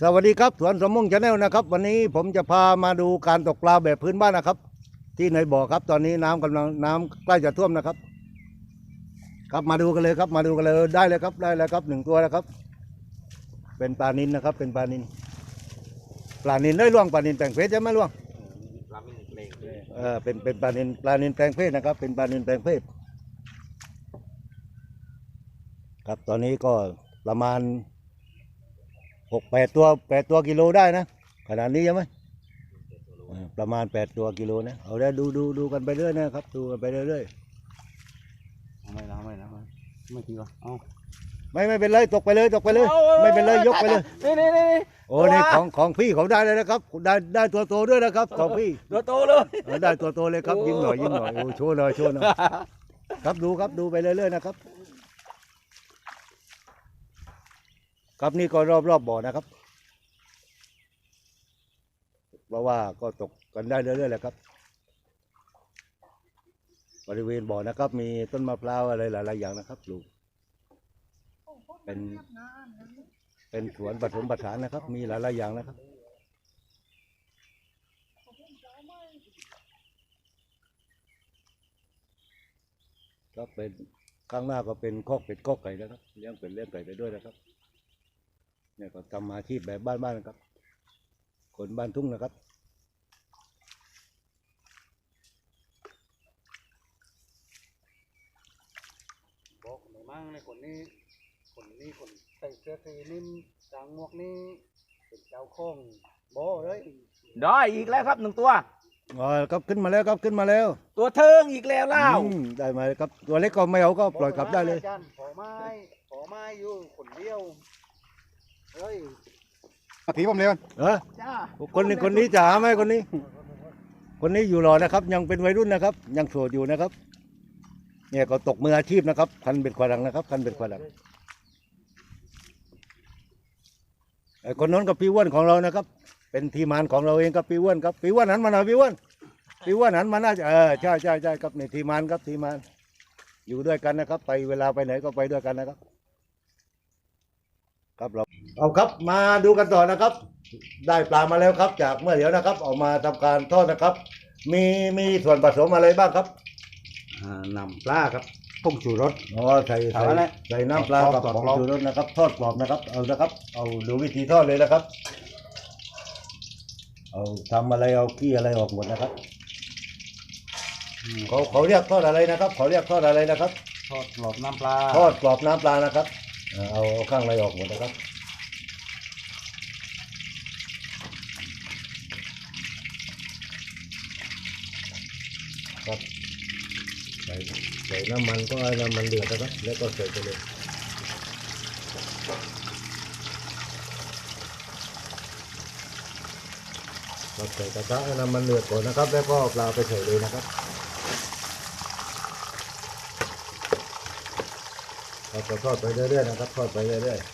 สวัสดีครับสวนสมมุ่งชาแนลนะครับ วันนี้ผมจะพามาดูการตกปลาแบบพื้นบ้านนะครับ ที่ในบ่อครับ ตอนนี้น้ำกำลังน้ำใกล้จะท่วมนะครับ ครับมาดูกันเลยครับ มาดูกันเลยได้เลยครับได้เลยครับหนึ่งตัวนะครับ เป็นปลานินนะครับ เป็นปลานินปลานินได้ล่วงปลานินแปลงเพชรใช่ไหมล่วงปลาไม่เล็กเลยเออเป็นเป็นปลานินปลานินแปลงเพศนะครับ เป็นปลานินแปลงเพศครับตอนนี้ก็ประมาณ หกแปดตัวแปดตัวกิโลได้นะขนาดนี้ใช่ไหมเออประมาณแปดตัวกิโลนะเอาได้ดูดูดูกันไปเรื่อยนะครับดูกันไปเรื่อยเอาไม่แล้วไม่แล้วไม่ทีวะเอาๆไม่ไม่เป็นไรตกไปเลยตกไปเลย ไม่เป็นไรยกไปเลยนี่นี่นี่นี่โอ้นี่ของของพี่เขาได้เลยนะครับ ได้ได้ตัวโตด้วยนะครับของพี่ตัวโตเลยเออได้ตัวโตเลยครับโอ้ยิ้มหน่อยยิ้มหน่อยโอ้โชว์หน่อยโชว์หน่อยครับดูครับดูไปเรื่อยๆนะครับ ครับนี่ก็รอบๆบบ่อนะครับ เพราะว่าก็ตกกันได้เรื่อยๆแหละครับ บริเวณบ่อนะครับ มีต้นมะพร้าวอะไรหลายๆอย่างนะครับปลูกเป็นเป็นสวนผสมผสานนะครับ มีหลายๆอย่างนะครับก็เป็นข้างหน้าก็เป็นคอกเป็ดคอกไก่นะครับเลี้ยงเป็ดเลี้ยงไก่ไปด้วยนะครับ เนี่ยก็ทำอาชีพแบบบ้านๆนะครับ คนบ้านทุ่งนะครับบอกหน่อยมั่งในคนนี้คนนี้คนใส่เสื้อสีนิ่มจางหมวกนี่เป็นเจ้าของโบเลยได้อีกแล้วครับหนึ่งตัวอ๋อครับขึ้นมาแล้วครับขึ้นมาแล้ว ตัวเทิงอีกแล้วเล่าอืมได้มาเลยครับตัวเล็กก็ไม่เอาก็ปล่อยกลับได้เลยอาจารย์ขอไม้ขอไม้อยู่คนเดียว เฮ้ยถีผมเลยมันเออจ้าคนนี้คนนี้จะหาไหมคนนี้ คนนี้อยู่รอนะครับ ยังเป็นวัยรุ่นนะครับ ยังโสดอยู่นะครับ เนี่ยก็ตกมืออาชีพนะครับคันเบ็ดขวาดังนะครับคันเบ็ดขวาดังไอ้คนนั้นกับพี่อ้วนของเรานะครับ เป็นทีมงานของเราเองครับพี่อ้วนครับพี่อ้วนหันมาหน่อยพี่อ้วนพี่อ้วนหันมาน่าจะเออใช่ใช่ใช่ครับในทีมงานครับทีมงานอยู่ด้วยกันนะครับ ไปเวลาไปไหนก็ไปด้วยกันนะครับ ครับเราเอาครับมาดูกันต่อนะครับ ได้ปลามาแล้วครับ จากเมื่อเดี๋ยวนะครับเออกมาทำการทอดนะครับ มีมีส่วนผสมอะไรบ้างครับอ่านำปลาครับผงชูรส อ๋อใส่เอาใส่อะไรใส่น้ำปลาทอดกับกรอบผงชูรสนะครับ ทอดกรอบนะครับ เอานะครับ เอาดูวิธีทอดเลยนะครับ เอาทำอะไรเอาขี้อะไรออกหมดนะครับเขาเขาเรียกทอดอะไรนะครับเขาเรียกทอดอะไรนะครับ ทอดกรอบน้ำปลาทอดกรอบน้ำปลานะครับ เอาข้างในออกหมดนะครับครับใส่ใส่น้ำมันก็ให้น้ำมันเดือดนะครับ แล้วก็ใส่ไปเลยครับใส่กระทะให้น้ำมันเดือดก่อนนะครับ แล้วก็ปลาไปใส่เลยนะครับ เราจะทอดไปเรื่อยๆนะครับทอดไปเรื่อยๆ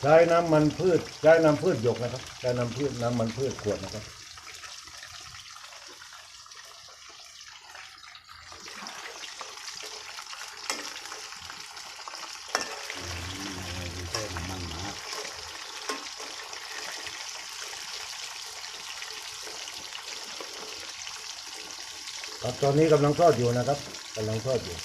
ใช้น้ำมันพืชใช้น้ำพืชหยกนะครับใช้น้ำพืชน้ำมันพืชขวดนะครับ ใส่น้ำมันหมา ครับตอนนี้กำลังทอดอยู่นะครับกำลังทอดอยู่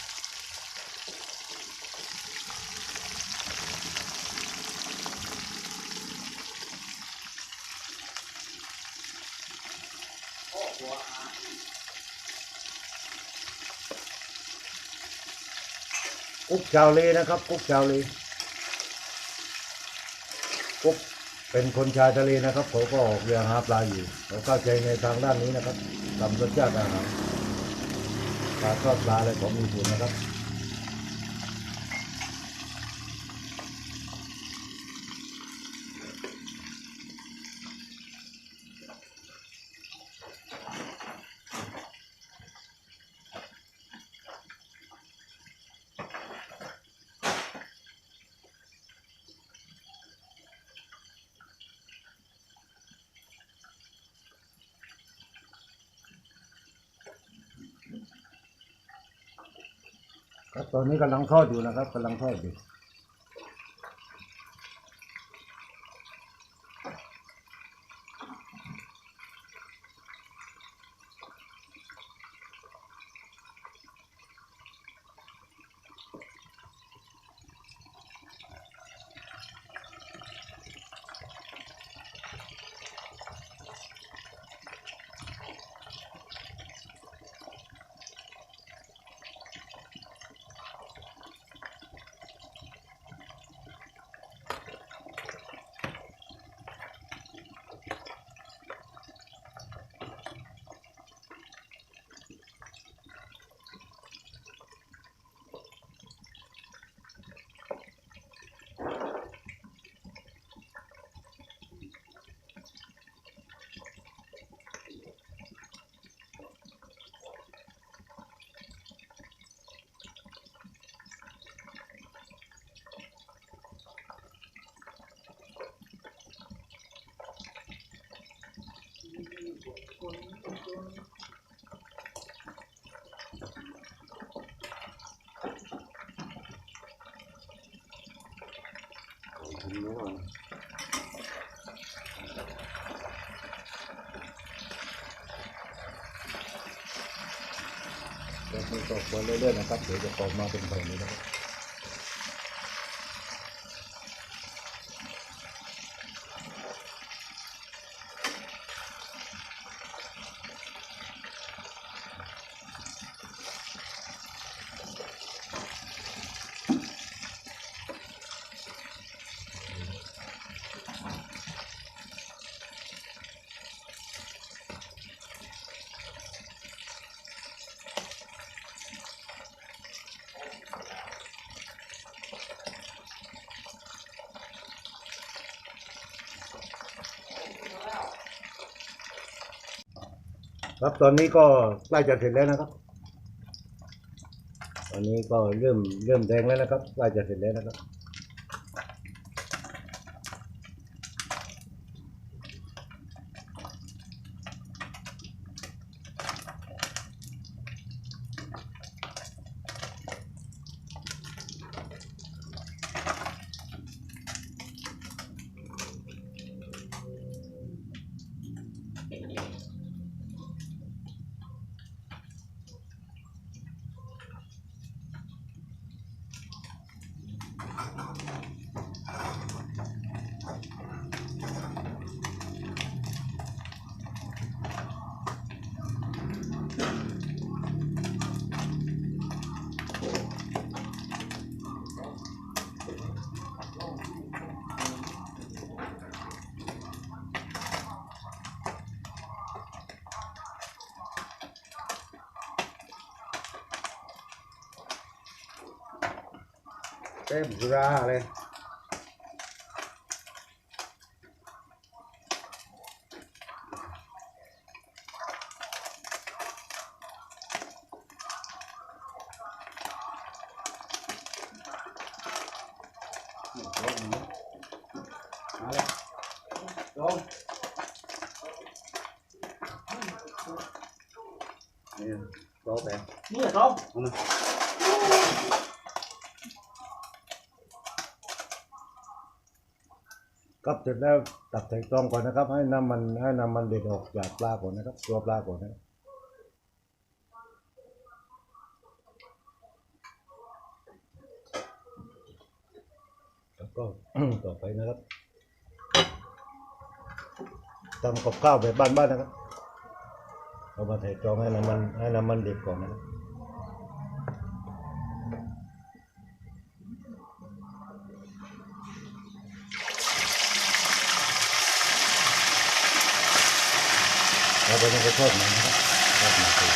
กุ๊กชาวเลนะครับกุ๊กชาวเลกุ๊กเป็นคนชายทะเลนะครับเขาก็ออกเรือหาปลาอยู่เขาเข้าใจในทางด้านนี้นะครับทำรสชาติอาหาร ปลาทอดปลาอะไรของมีคุณนะครับ ครับตอนนี้กำลังทอดอยู่นะครับกำลังทอดอยู่ จะมีตกมาเรื่อยๆนะครับ เดี๋ยวจะตกมาเป็นแบบนี้นะครับ ครับตอนนี้ก็ใกล้จะเสร็จแล้วนะครับ ตอนนี้ก็เริ่มเริ่มแดงแล้วนะครับใกล้จะเสร็จแล้วนะครับ cái bột ra lên Đúng. Đúng. Đúng. Đúng. Đúng. Đúng. Đúng. ครับเสร็จแล้วตักใส่กล่องก่อนนะครับ ให้น้ำมันให้น้ำมันเด็ดออกจากปลาก่อนนะครับ ตัวปลาก่อนนะครับแล้วก็ต่อไปนะครับทำกับข้าวแบบบ้านๆนะครับเอามาใส่กล่องให้น้ำมันให้น้ำมันเด็ดก่อนนะครับ เราไปมันก็ทอดมันนะครับทอดมันคือ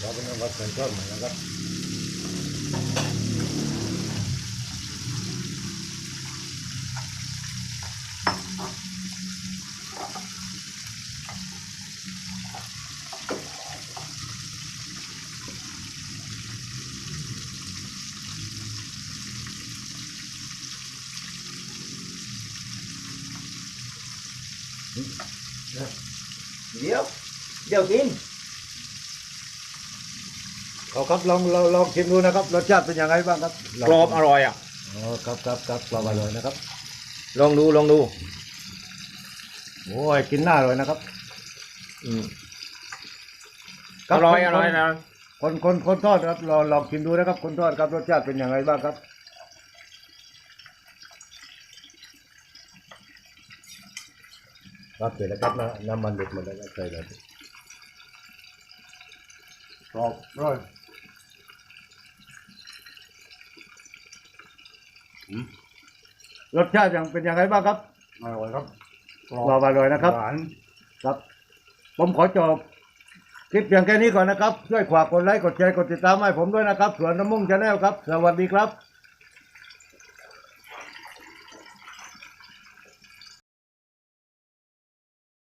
เราเป็นวัดใส่ทอดมันนะครับ เดี๋ยว เดี๋ยวกินเอาครับลองลองลองชิมดูนะครับรสชาติเป็นยังไงบ้างครับลงกรอบอร่อยอะ อ๋อครับครับครับกรอบอร่อยนะครับ ลองดูลองดู โอ้ยกินหน้าอร่อยนะครับอืมคอบร่อยคนอร่อยนะคนคนคนทอดครับลองลองชิมดูนะครับคนทอดครับรสชาติเป็นยังไงบ้างครับ รับเสร็จแล้วครับนะน้ำมันเด็ดหมดแล้วก็ใส่เลยกรอบอร่อยรสชาติยังเป็นยังไงบ้างครับอร่อยครับกรอบอร่อยนะครับ หวานครับ ผมขอจบคลิปเพียงแค่นี้ก่อนนะครับ ช่วยฝากกดไลค์ กดแชร์ กดติดตามให้ผมด้วยนะครับส่วนน้ำมุ่งชาแนลครับ สวัสดีครับ